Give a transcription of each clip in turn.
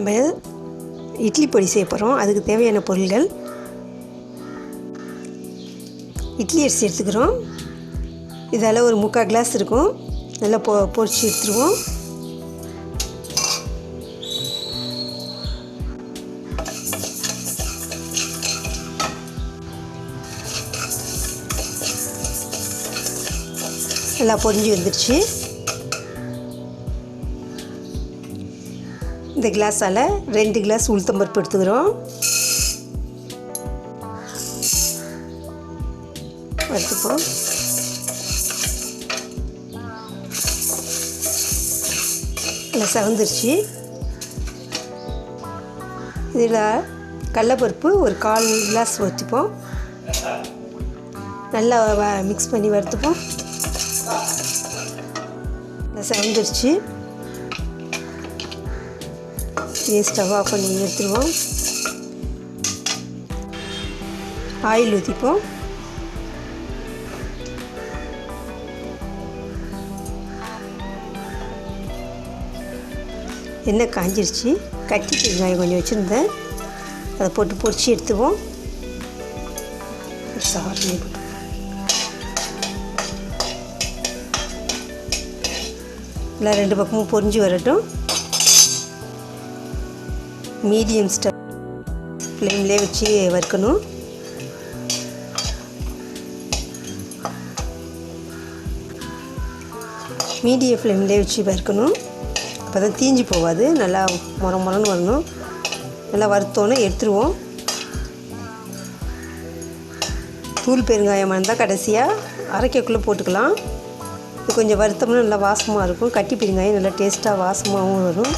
நம்ம இட்லி பொடி செய்ய போகிறோம் அதுக்கு தேவையான பொருள்கள். இட்லி அரிசி எடுத்துக்கிறோம். இதால் ஒரு முக்கால் கிளாஸ் இருக்கும். நல்லா பொ பொரிச்சு எடுத்துருவோம். நல்லா பொரிஞ்சு வந்துடுச்சு இந்த கிளாஸால் ரெண்டு கிளாஸ் உளுத்தம்பருப்பு எடுத்துக்கிறோம். வறுத்துப்போம் நல்லா சவந்துருச்சு. இதில் கடலப்பருப்பு ஒரு கால் கிளாஸ் வச்சுப்போம். நல்லா மிக்ஸ் பண்ணி வறுத்துப்போம். நல்லா சவந்துருச்சு. இதே ஸ்டவ் ஆஃப் பண்ணி எடுத்துருவோம் ஆயில் ஊற்றிப்போம் எண்ணெய் காஞ்சிருச்சு. கட்டி வெங்காயம் கொஞ்சம் வச்சுருந்தேன். அதை போட்டு பொரிச்சு எடுத்துவோம். சாரி எல்லாம் ரெண்டு பக்கமும் பொரிஞ்சு வரட்டும். மீடியம் ஸ்டவ் ஃப்ளேம்லேயே வச்சு வறுக்கணும். மீடியம் ஃப்ளேம்லேயே வச்சு வறுக்கணும். அப்போ தான் தீஞ்சு போகாது. நல்லா முற முறன்னு வரணும். நல்லா வறுத்தோன்னே எடுத்துருவோம். தூள் பெருங்காயமாக இருந்தால் கடைசியாக அரைக்கக்குள்ளே போட்டுக்கலாம். இது கொஞ்சம் வறுத்தோம்னா நல்லா வாசமாக இருக்கும். கட்டி பெருங்காயம் நல்லா டேஸ்ட்டாக வாசமாகவும் வரும்.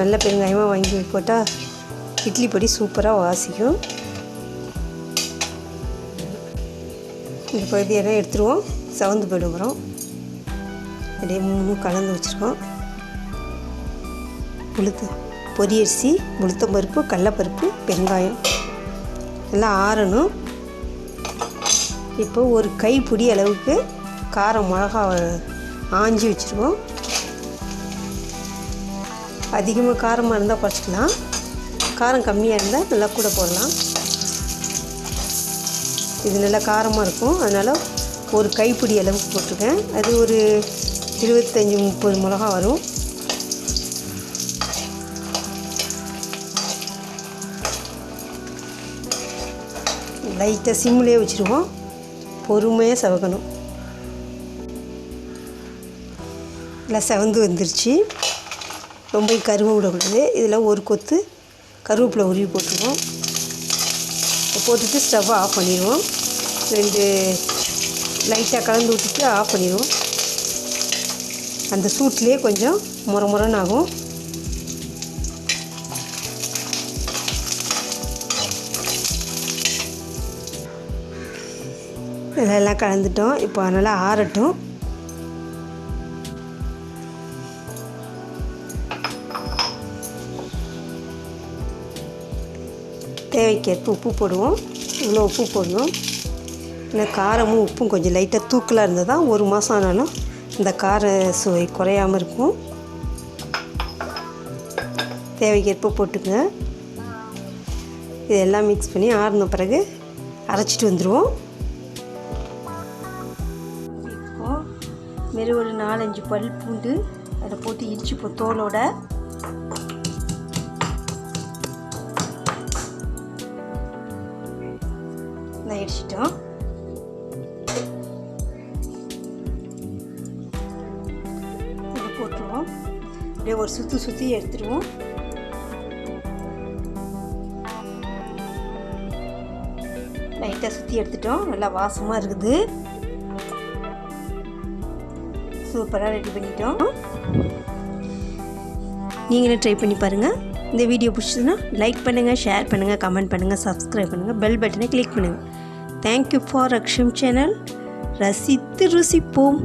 நல்ல பெருங்காயமாக வாங்கி போட்டால் இட்லி பொடி சூப்பராக வாசிக்கும். இந்த பகுதியெல்லாம் எடுத்துருவோம். சவந்து போய்டும் அப்படியே மூணு கலந்து வச்சுருக்கோம். உளுத்து பொரியரிசி உளுத்தம்பருப்பு கடலப்பருப்பு வெங்காயம் எல்லாம் ஆறணும். இப்போ ஒரு கைப்பிடி அளவுக்கு காரம் மிளகா ஆஞ்சி வச்சுருவோம். அதிகமாக காரமாக இருந்தால் குறைச்சிக்கலாம். காரம் கம்மியாக இருந்தால் நல்லா கூட போடலாம். இது நல்லா காரமாக இருக்கும். அதனால் ஒரு கைப்பிடி அளவுக்கு போட்டிருக்கேன். அது ஒரு இருபத்தஞ்சி முப்பது மிளகா வரும். லைட்டாக சிம்லேயே வச்சுருவோம். பொறுமையாக செவக்கணும். நல்லா செவந்து வந்துருச்சு. ரொம்ப கருவை விடக்கூடாது. இதில் ஒரு கொத்து கருவேப்பிலை உருவி போட்டுருவோம். போட்டுட்டு ஸ்டவ்வை ஆஃப் பண்ணிடுவோம். ரெண்டு லைட்டாக கலந்து விட்டுட்டு ஆஃப் பண்ணிடுவோம். அந்த சூட்லேயே கொஞ்சம் முற முறன்னு ஆகும். இதெல்லாம் கலந்துட்டோம். இப்போ நல்லா ஆறட்டும். தேவைக்கேற்ப உப்பு போடுவோம். இவ்வளோ உப்பு போடணும் இல்லை காரமும் உப்பும் கொஞ்சம் லைட்டாக தூக்கலாக இருந்தால் தான் ஒரு மாதம் ஆனாலும் இந்த கார சுவை குறையாமல் இருக்கும். தேவைக்கேற்ப போட்டுக்கங்க. இதெல்லாம் மிக்ஸ் பண்ணி ஆறின பிறகு அரைச்சிட்டு வந்துடுவோம் இப்போ வெறும் ஒரு நாலஞ்சு பல் பூண்டு அதை போட்டு இடிச்சுப்போம் தோலோட ஆயிடுச்சிட்டோம் இதை போட்டுருவோம். அப்படியே ஒரு சுற்றி சுற்றி எடுத்துருவோம். லைட்டாக சுற்றி எடுத்துட்டோம். நல்லா வாசமாக இருக்குது. சூப்பராக ரெடி பண்ணிட்டோம். நீங்களும் ட்ரை பண்ணி பாருங்கள் இந்த வீடியோ பிடிச்சதுன்னா லைக் பண்ணுங்கள் ஷேர் பண்ணுங்கள் கமெண்ட் பண்ணுங்கள் சப்ஸ்கிரைப் பண்ணுங்கள் பெல் பட்டனை கிளிக் பண்ணுங்கள் தேங்க்யூ ஃபார் அக்ஷம் சேனல் ரசித்து ருசிப்போம்